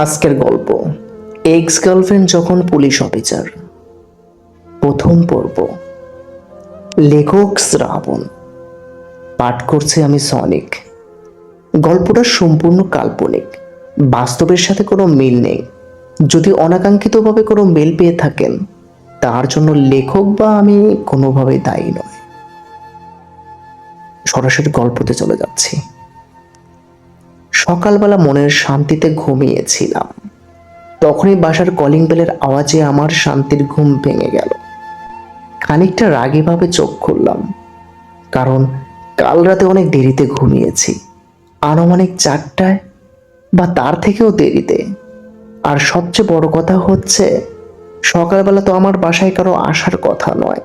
আজকের গল্প। Ex girlfriend যখন পুলিশ অফিসার। প্রথম পর্ব। লেখক শ্রাবণ। পাঠ করছে আমি সনিক। গল্পটা সম্পূর্ণ কাল্পনিক। বাস্তবের সাথে কোনো মিল নেই। যদি অনাকাঙ্ক্ষিতভাবে কোনো মেল পেয়ে থাকেন, তার জন্য লেখক বা আমি কোনোভাবেই দায়ী নয় সরাসরি গল্পতে চলে যাচ্ছি। সকালবেলা মনের শান্তিতে ঘুমিয়েছিলাম। তখনই বাসার কলিং বেলের আওয়াজে আমার শান্তির ঘুম ভেঙে গেল। খানিকটা রাগীভাবে চোখ খুললাম, কারণ কাল রাতে অনেক দেরিতে ঘুমিয়েছি। আনুমানিক চারটায় বা তার থেকেও দেরিতে। আর সবচেয়ে বড় কথা হচ্ছে, সকালবেলা তো আমার বাসায় কারও আসার কথা নয়।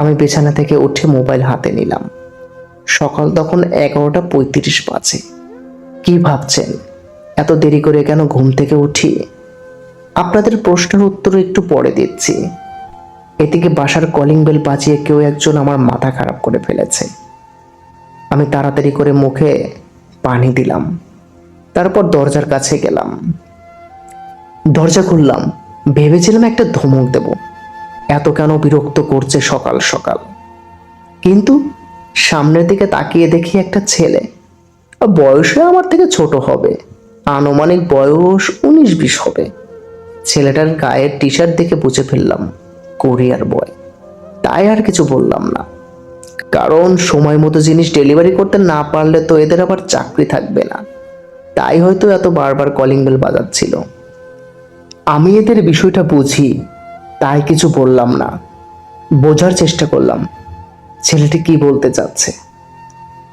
আমি বিছানা থেকে উঠে মোবাইল হাতে নিলাম। সকাল তখন এগারোটা পঁয়ত্রিশ বাজে। কি ভাবছেন? এত দেরি করে কেন ঘুম থেকে উঠি? আপনাদের প্রশ্নের উত্তর একটু পরে দিচ্ছি। এদিকে বাসার কলিং বেল বাজিয়ে কেউ একজন আমার মাথা খারাপ করে ফেলেছে। আমি তাড়াতাড়ি করে মুখে পানি দিলাম। তারপর দরজার কাছে গেলাম। দরজা খুললাম। ভেবেছিলাম একটা ধমক দেব। এত কেন বিরক্ত করছে সকাল সকাল। কিন্তু সামনের দিকে তাকিয়ে দেখি একটা ছেলে। বয়সে আমার থেকে ছোট হবে। আনুমানিক বয়স উনিশ বিশ হবে। ছেলেটার গায়ের টি শার্ট দেখে বুঝে ফেললাম, কোরিয়ার বয়। তাই আর কিছু বললাম না। কারণ সময় মতো জিনিস ডেলিভারি করতে না পারলে তো এদের আবার চাকরি থাকবে না। তাই হয়তো এত বারবার কলিং বেল বাজাচ্ছিল। আমি এদের বিষয়টা বুঝি, তাই কিছু বললাম না। বোঝার চেষ্টা করলাম, ছেলেটি কি বলতে চাচ্ছে?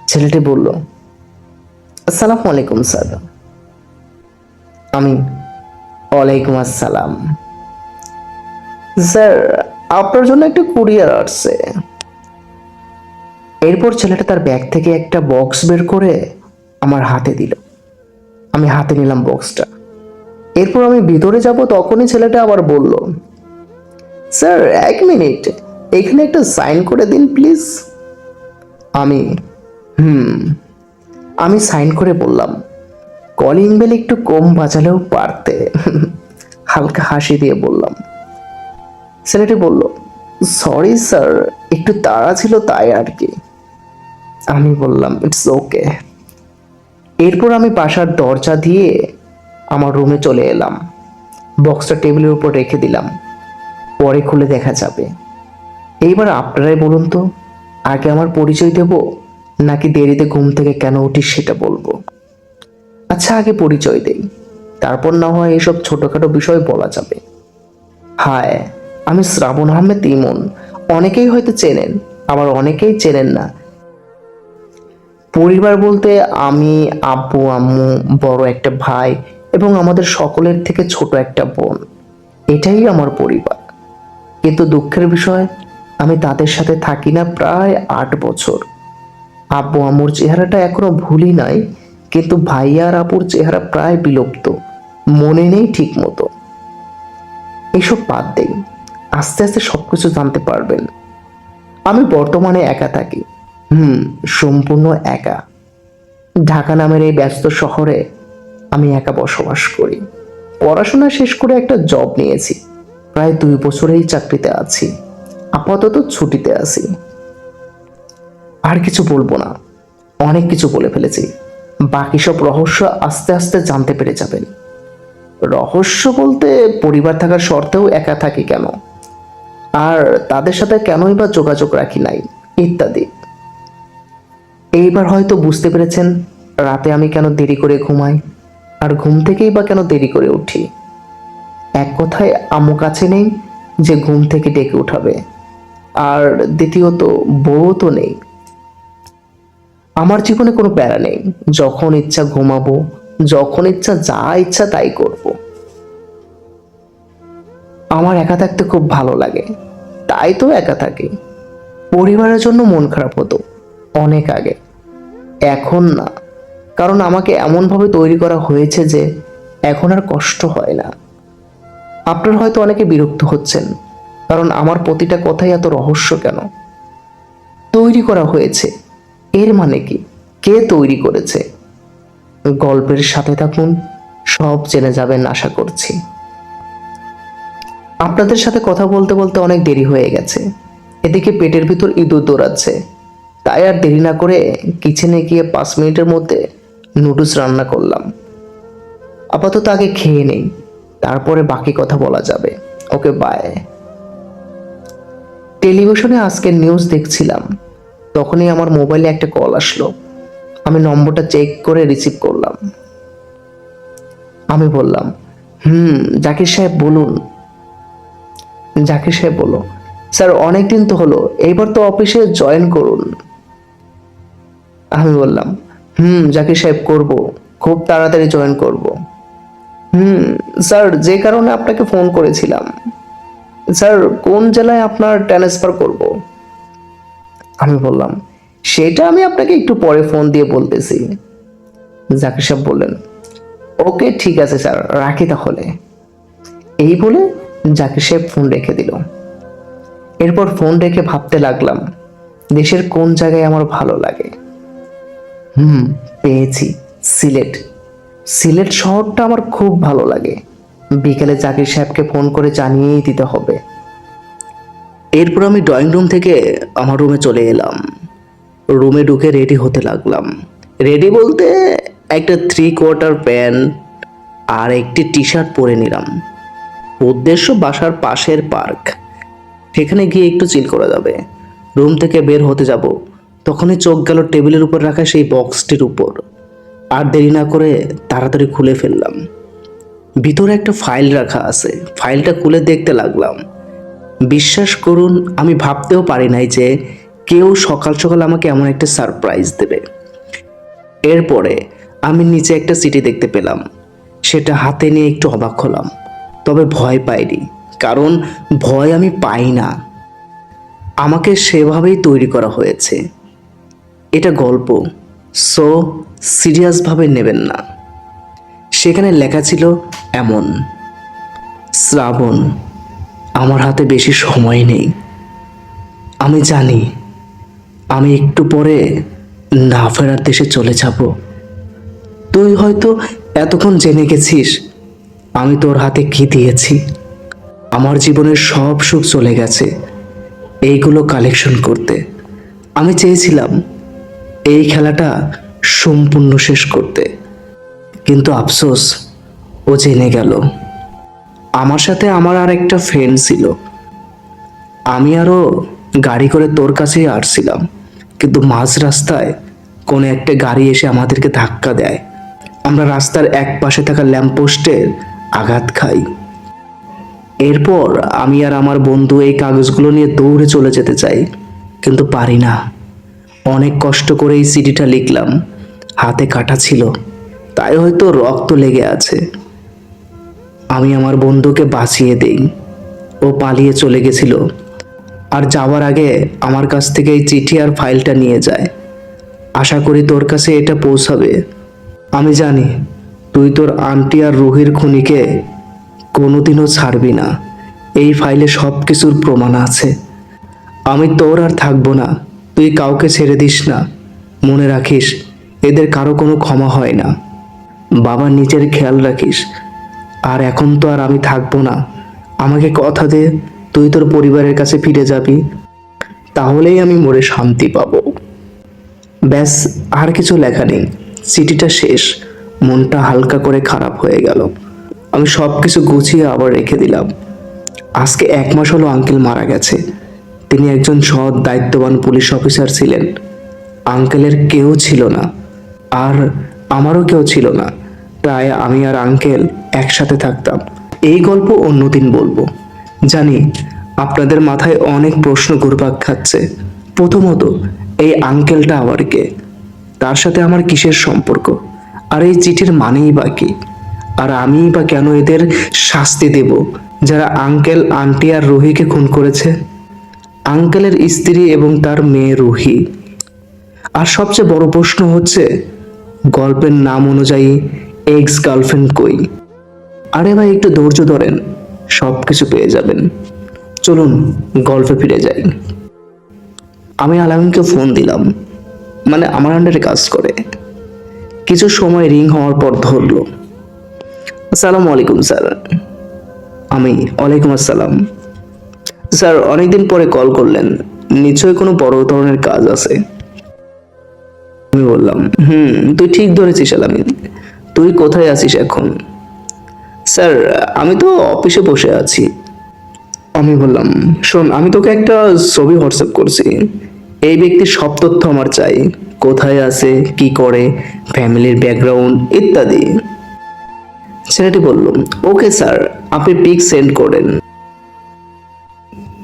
ছেলেটি বলল আসসালামু আলাইকুম, স্যার। আমি ওয়ালাইকুম আসসালাম। স্যার, আপনার জন্য একটা কুরিয়ার আসছে। এরপর ছেলেটা তার ব্যাগ থেকে একটা বক্স বের করে আমার হাতে দিল। আমি হাতে নিলাম বক্সটা। এরপর আমি ভিতরে যাব, তখনই ছেলেটা আবার বলল, স্যার, এক মিনিট, এখানে একটা সাইন করে দিন, প্লিজ। আমি, হুম। আমি সাইন করে বললাম, কলিং বেল একটু কম বাজালেও পারতে। হালকা হাসি দিয়ে বললাম। ছেলেটি বলল, সরি স্যার, একটু তাড়া ছিল তাই আর কি। আমি বললাম, ইটস ওকে। এরপর আমি বাসার দরজা দিয়ে আমার রুমে চলে এলাম। বক্সটা টেবিলের উপর রেখে দিলাম। পরে খুলে দেখা যাবে। এইবার আপনারাই বলুন তো, আগে আমার পরিচয় দেব? নাকি দেরিতে ঘুম থেকে কেন উঠি সেটা বলব? আচ্ছা আগে পরিচয় দেই। তারপর না হয় এসব ছোটখাটো বিষয় বলা যাবে। হায়, আমি শ্রাবণ আহমেদ ইমন। অনেকেই হয়তো চেনেন, আবার অনেকেই চেনেন না। পরিবার বলতে আমি, আব্বু, আম্মু, বড় একটা ভাই এবং আমাদের সকলের থেকে ছোট একটা বোন। এটাই আমার পরিবার। কিন্তু দুঃখের বিষয়, আমি তাদের সাথে থাকি না প্রায় আট বছর। আব্বু আম্মুর চেহারাটা এখনও ভুলি নাই, কিন্তু ভাইয়া আর আপুর চেহারা প্রায় বিলুপ্ত। মনে নেই ঠিক মতো এইসব বাদ দেই। আস্তে আস্তে সবকিছু জানতে পারবেন। আমি বর্তমানে একা থাকি। হুম, সম্পূর্ণ একা। ঢাকা নামের এই ব্যস্ত শহরে আমি একা বসবাস করি। পড়াশোনা শেষ করে একটা জব নিয়েছি। প্রায় দুই বছরেই চাকরিতে আছি। আপাতত ছুটিতে আছি। আর কিছু বলব না। অনেক কিছু বলে ফেলেছি। বাকি সব রহস্য আস্তে আস্তে জানতে পেরে যাবেন। রহস্য বলতে পরিবার থাকার শর্তেও একা থাকি কেন? আর তাদের সাথে কেনই বা যোগাযোগ রাখি নাই, ইত্যাদি। এইবার হয়তো বুঝতে পেরেছেন, রাতে আমি কেন দেরি করে ঘুমাই, আর ঘুম থেকেই বা কেন দেরি করে উঠি। এক কথায় আম্মু কাছে নেই যে ঘুম থেকে ডেকে উঠাবে। আর দ্বিতীয়ত বউ তো নেই। আমার জীবনে কোনো প্যারা নেই। যখন ইচ্ছা ঘুমাবো, যখন ইচ্ছা যা ইচ্ছা তাই করব। আমার একা থাকতে খুব ভালো লাগে। তাই তো একা থাকি। পরিবারের জন্য মন খারাপ হতো অনেক আগে। এখন না। কারণ আমাকে এমনভাবে তৈরি করা হয়েছে যে এখন আর কষ্ট হয় না। আপনার হয়তো অনেকে বিরক্ত হচ্ছেন। কারণ আমার প্রতিটা কথাই এত রহস্য কেন? তৈরি করা হয়েছে। এর মানে কি? কে তৈরি করেছে? গল্পের সাথে থাকুন, সব জেনে যাবেন আশা করছি। আপনাদের সাথে কথা বলতে বলতে অনেক দেরি হয়ে গেছে। এদিকে পেটের ভিতর ইঁদুর দৌড়াচ্ছে। তাই আর দেরি না করে কিচেনে গিয়ে পাঁচ মিনিটের মধ্যে নুডলস রান্না করলাম। আপাতত আগে খেয়ে নেই। তারপরে বাকি কথা বলা যাবে। ওকে বাই টেলিভিশনে আজকের নিউজ দেখছিলাম। তখনই আমার মোবাইলে একটা কল আসলো। আমি নম্বরটা চেক করে রিসিভ করলাম। আমি বললাম, হুম, জাকির সাহেব বলুন। জাকির সাহেব বলো স্যার অনেক দিন তো হলো, এইবার তো অফিসে জয়েন করুন। আমি বললাম, হুম, জাকির সাহেব করব, খুব তাড়াতাড়ি জয়েন করব। হুম, স্যার, যে কারণে আপনাকে ফোন করেছিলাম। স্যার, কোন জেলায় আপনার ট্রান্সফার করব? আমি বললাম, সেটা আমি আপনাকে একটু পরে ফোন দিয়ে বলতেছি। জাকির সাহেব বললেন, ওকে, ঠিক আছে স্যার, রাখি তাহলে। এই বলে জাকির সাহেব ফোন রেখে দিল। এরপর ফোন রেখে ভাবতে লাগলাম, দেশের কোন জায়গায় আমার ভালো লাগে? হুম, পেয়েছি, সিলেট। সিলেট শহরটা আমার খুব ভালো লাগে। বিকেলে জাকির সাহেবকে ফোন করে জানিয়েই দিতে হবে। এরপর আমি ড্রয়িং রুম থেকে আমার রুমে চলে এলাম। রুমে ঢুকে রেডি হতে লাগলাম। রেডি বলতে একটা থ্রি কোয়ার্টার প্যান্ট আর একটি টি শার্ট পরে নিলাম। উদ্দেশ্য বাসার পাশের পার্ক সেখানে গিয়ে একটু চিল করা যাবে। রুম থেকে বের হতে যাব। তখনই চোখ গেল টেবিলের উপর রাখা সেই বক্সটির উপর। আর দেরি না করে তাড়াতাড়ি খুলে ফেললাম। ভিতরে একটা ফাইল রাখা আছে। ফাইলটা খুলে দেখতে লাগলাম। বিশ্বাস করুন, আমি ভাবতেও পারি নাই যে কেউ সকাল সকাল আমাকে এমন একটা সারপ্রাইজ দেবে। এরপরে আমি নিচে একটা সিটি দেখতে পেলাম। সেটা হাতে নিয়ে একটু অবাক হলাম, তবে ভয় পাইনি, কারণ ভয় আমি পাই না। আমাকে সেভাবেই তৈরি করা হয়েছে। এটা গল্প সো সিরিয়াসভাবে নেবেন না। সেখানে লেখা ছিল এমন, শ্রাবণ আমার হাতে বেশি সময় নেই। আমি জানি আমি একটু পরে না ফেরার দেশে চলে যাব। তুই হয়তো এতক্ষণ জেনে গেছিস আমি তোর হাতে কি দিয়েছি। আমার জীবনের সব সুখ চলে গেছে এইগুলো কালেকশন করতে। আমি চেয়েছিলাম এই খেলাটা সম্পূর্ণ শেষ করতে। কিন্তু আফসোস, ও জেনে গেল। আমার সাথে আমার আর একটা ফ্রেন্ড ছিল। আমি আরও গাড়ি করে তোর কাছেই আসছিলাম, কিন্তু মাঝ রাস্তায় কোনো একটা গাড়ি এসে আমাদেরকে ধাক্কা দেয়। আমরা রাস্তার এক পাশে থাকা ল্যাম্পপোস্টের আঘাত খাই। এরপর আমি আর আমার বন্ধু এই কাগজগুলো নিয়ে দৌড়ে চলে যেতে চাই, কিন্তু পারি না। অনেক কষ্ট করে এই সিডিটা লিখলাম। হাতে কাটা ছিল, তাই হয়তো রক্ত লেগে আছে। আমি আমার বন্ধুকে বাঁচিয়ে দিই। ও পালিয়ে চলে গেছিল। আর যাওয়ার আগে আমার কাছ থেকে এই চিঠি আর ফাইলটা নিয়ে যায়। আশা করি তোর কাছে এটা পৌঁছাবে। আমি জানি, তুই তোর আন্টি আর রুহির খুনিকে কোনোদিনও ছাড়বি না। এই ফাইলে সব কিছুর প্রমাণ আছে। আমি তোর আর থাকব না। তুই কাউকে ছেড়ে দিস না। মনে রাখিস, এদের কারও কোনো ক্ষমা হয় না। বাবা নিজের খেয়াল রাখিস আর এখন তো আর আমি থাকব না। আমাকে কথা দে, তুই তোর পরিবারের কাছে ফিরে যাবি। তাহলেই আমি মরে শান্তি পাবো। ব্যাস, আর কিছু লেখা নেই। চিঠিটা শেষ। মনটা হালকা করে খারাপ হয়ে গেল। আমি সব কিছু গুছিয়ে আবার রেখে দিলাম। আজকে এক মাস হলো আঙ্কেল মারা গেছে। তিনি একজন সৎ, দায়িত্ববান পুলিশ অফিসার ছিলেন। আঙ্কেলের কেউ ছিল না। আর আমারও কেউ ছিল না। তাই আমি আর আঙ্কেল একসাথে থাকতাম। এই গল্প অন্যদিন বলব। জানি আপনাদের মাথায় অনেক প্রশ্ন ঘুরপাক খাচ্ছে। প্রথমত, এই আঙ্কেলটা আবার কে? তার সাথে আমার কিসের সম্পর্ক? আর এই চিঠির মানেই বা কি? আর আমিই বা কেন এদের শাস্তি দেব? যারা আঙ্কেল, আন্টি আর রুহিকে খুন করেছে? আঙ্কেলের স্ত্রী এবং তার মেয়ে রুহি। আর সবচেয়ে বড় প্রশ্ন হচ্ছে, গল্পের নাম অনুযায়ী এক্স গার্লফ্রেন্ড কই? আরে ভাই, একটু ধৈর্য ধরেন সব কিছু পেয়ে যাবেন। চলুন, গল্পে ফিরে যাই। আমি আলামিনকে ফোন দিলাম মানে আমার আন্ডারে কাজ করে। কিছু সময় রিং হওয়ার পর ধরলো। আসসালামু আলাইকুম, স্যার। আমি, ওয়ালাইকুম আসসালাম। স্যার, অনেকদিন পরে কল করলেন। নিশ্চয়ই কোনো বড় ধরনের কাজ আছে। আমি বললাম, হুম, তুই ঠিক ধরেছিস, আলামিন। তুই কোথায় আছিস এখন? স্যার, আমি তো অফিসে বসে আছি। আমি বললাম, শোন, আমি তোকে একটা ছবি হোয়াটসঅ্যাপ করছি। এই ব্যক্তির সব তথ্য আমার চাই। কোথায় আছে, কি করে, ফ্যামিলির ব্যাকগ্রাউন্ড ইত্যাদি। ছেলেটি বলল, ওকে স্যার, আপনি পিক সেন্ড করেন।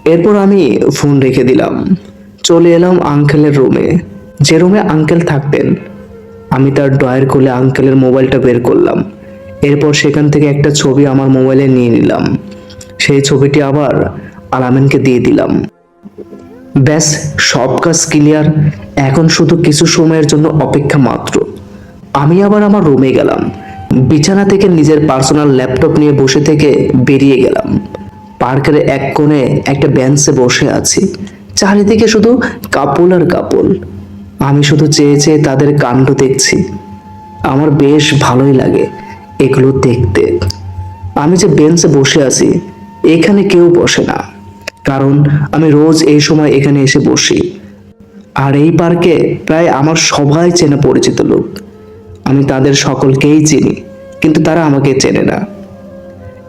এরপর আমি ফোন রেখে দিলাম। চলে এলাম আঙ্কেলের রুমে। যে রুমে আঙ্কেল থাকতেন আমি তার ড্রয়ার খুলে আঙ্কেলের মোবাইলটা বের করলাম। এরপর সেখান থেকে একটা ছবি আমার মোবাইলে নিয়ে নিলাম। সেই ছবিটি আবার আলামিনকে দিয়ে দিলাম। ব্যাস, সব কাজ ক্লিয়ার। এখন শুধু কিছু সময়ের জন্য অপেক্ষা মাত্র। আমি আবার আমার রুমে গেলাম। বিছানা থেকে নিজের পার্সোনাল ল্যাপটপ নিয়ে বসে থেকে বেরিয়ে গেলাম। পার্কের এক কোণে একটা বেঞ্চে বসে আছি। চারিদিকে শুধু কাপল আর কাপল। আমি শুধু চেয়ে চেয়ে তাদের কাণ্ড দেখছি। আমার বেশ ভালোই লাগে এগুলো দেখতে। আমি যে বেঞ্চে বসে আছি, এখানে কেউ বসে না। কারণ আমি রোজ এই সময় এখানে এসে বসি। আর এই পার্কে প্রায় আমার সবাই চেনা পরিচিত লোক। আমি তাদের সকলকেই চিনি, কিন্তু তারা আমাকে চেনে না।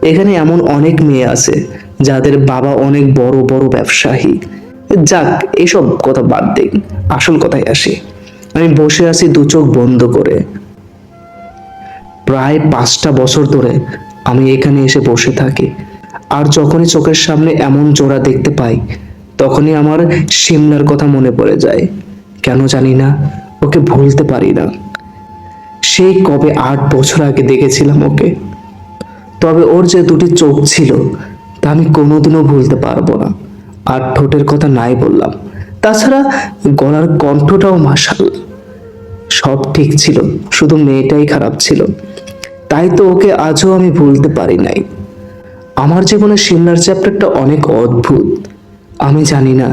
এখানে এমন অনেক মেয়ে আছে, যাদের বাবা অনেক বড় বড় ব্যবসায়ী। যাক, এসব কথা বাদ দিন, আসল কথায় আসি। আমি বসে আছি দু চোখ বন্ধ করে। প্রায় পাঁচটা বছর ধরে আমি এখানে এসে বসে থাকি। আর যখনই চোখের সামনে এমন জোড়া দেখতে পাই, তখনই আমার সিমলার কথা মনে পড়ে যায়। কেন জানি না, ওকে ভুলতে পারি না। সেই কবে আট বছর আগে দেখেছিলাম ওকে। তবে ওর যে দুটি চোখ ছিল, তা আমি কোনোদিনও ভুলতে পারব না। আর ঠোঁটের কথা নাই বললাম। তাছাড়া গলার কণ্ঠটাও মাসাল সব ঠিক ছিল, শুধু মেয়েটাই খারাপ ছিল। তাই তো ওকে আজও আমি ভুলতে পারি নাই। আমার জীবনে সিমলার চ্যাপ্টারটা অনেক অদ্ভুত। আমি জানি না,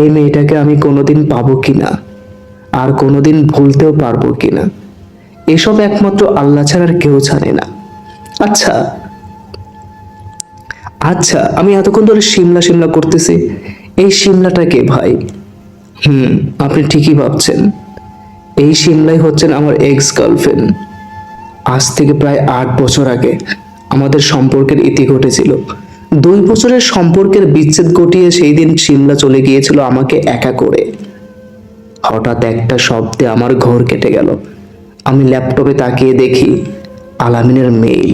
এই মেয়েটাকে আমি কোনোদিন পাবো কি না আর কোনোদিন ভুলতেও পারব কি না এসব একমাত্র আল্লাহ ছাড়ার কেউ জানে না। আচ্ছা আচ্ছা আমি এতক্ষণ ধরে সিমলা সিমলা করতেছি। এই সিমলাটা কে ভাই? হুম, আপনি ঠিকই ভাবছেন। এই সিমলাই হচ্ছেন আমার এক্স গার্লফ্রেন্ড আজ থেকে প্রায় আট বছর আগে আমাদের সম্পর্কের ইতি ঘটেছিল। দুই বছরের সম্পর্কের বিচ্ছেদ ঘটিয়ে সেই দিন সিমলা চলে গিয়েছিল আমাকে একা করে। হঠাৎ একটা শব্দে আমার ঘর কেটে গেল। আমি ল্যাপটপে তাকিয়ে দেখি আলামিনের মেইল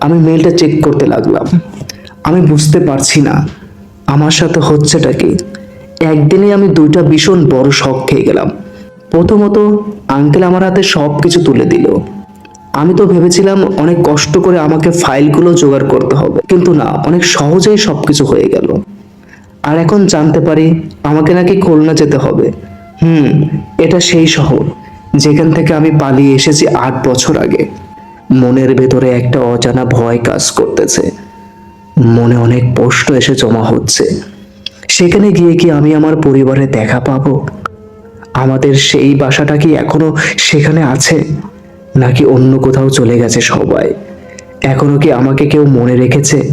আমি মেইলটা চেক করতে লাগলাম। আমি বুঝতে পারছি না। আমার সাথে হচ্ছেটা কি? একদিনে আমি দুইটা ভীষণ বড় শখ খেয়ে গেলাম। প্রথমত, আঙ্কেল আমার হাতে সব কিছু তুলে দিল। আমি তো ভেবেছিলাম অনেক কষ্ট করে আমাকে ফাইলগুলো জোগাড় করতে হবে, কিন্তু না, অনেক সহজেই সব কিছু হয়ে গেল। আর এখন জানতে পারি, আমাকে নাকি খুলনা যেতে হবে। হুম, এটা সেই শহর, যেখান থেকে আমি পালিয়ে এসেছি আট বছর আগে। মনের ভেতরে একটা অজানা ভয় কাজ করতেছে। মনে অনেক কষ্ট এসে জমা হচ্ছে। সেখানে গিয়ে কি আমি আমার পরিবারে দেখা পাবো? আমাদের সেই বাসাটা কি এখনও সেখানে আছে? নাকি অন্য কোথাও চলে গেছে সবাই? এখনও কি আমাকে কেউ মনে রেখেছে?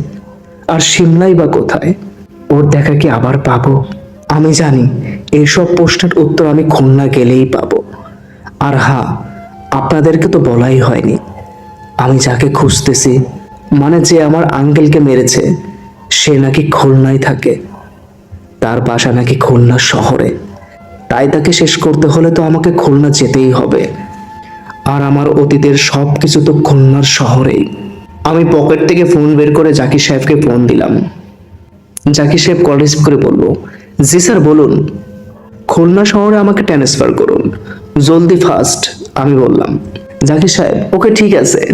আর সিমলাই বা কোথায়? ওর দেখা কি আবার পাবো? আমি জানি এইসব প্রশ্নের উত্তর আমি খুলনা গেলেই পাবো। আর হ্যাঁ আপনাদেরকে তো বলাই হয়নি। আমি যাকে খুঁজতেছি মানে যে আমার আঙ্কেলকে মেরেছে, সে নাকি খুলনায় থাকে। তার বাসা নাকি খুলনা শহরে। তাই তাকে শেষ করতে হলে তো আমাকে খুলনা যেতেই হবে। আর আমার অতীতের সব কিছু তো খুলনার শহরেই। আমি পকেট থেকে ফোন বের করে জাকির সাহেবকে ফোন দিলাম। জাকির সাহেব কল রিসিভ করে বলল, জি স্যার, বলুন। খুলনা শহরে আমাকে ট্রান্সফার করুন। জলদি ফাস্ট, আমি বললাম। জাকির সাহেব, ওকে, ঠিক আছে।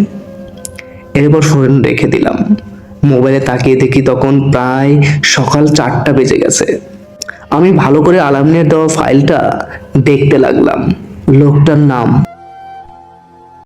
এরপর ফোন রেখে দিলাম। মোবাইলে তাকিয়ে দেখি তখন প্রায় সকাল চারটা বেজে গেছে। আমি ভালো করে আলামিনের দেওয়া ফাইলটা দেখতে লাগলাম। লোকটার নাম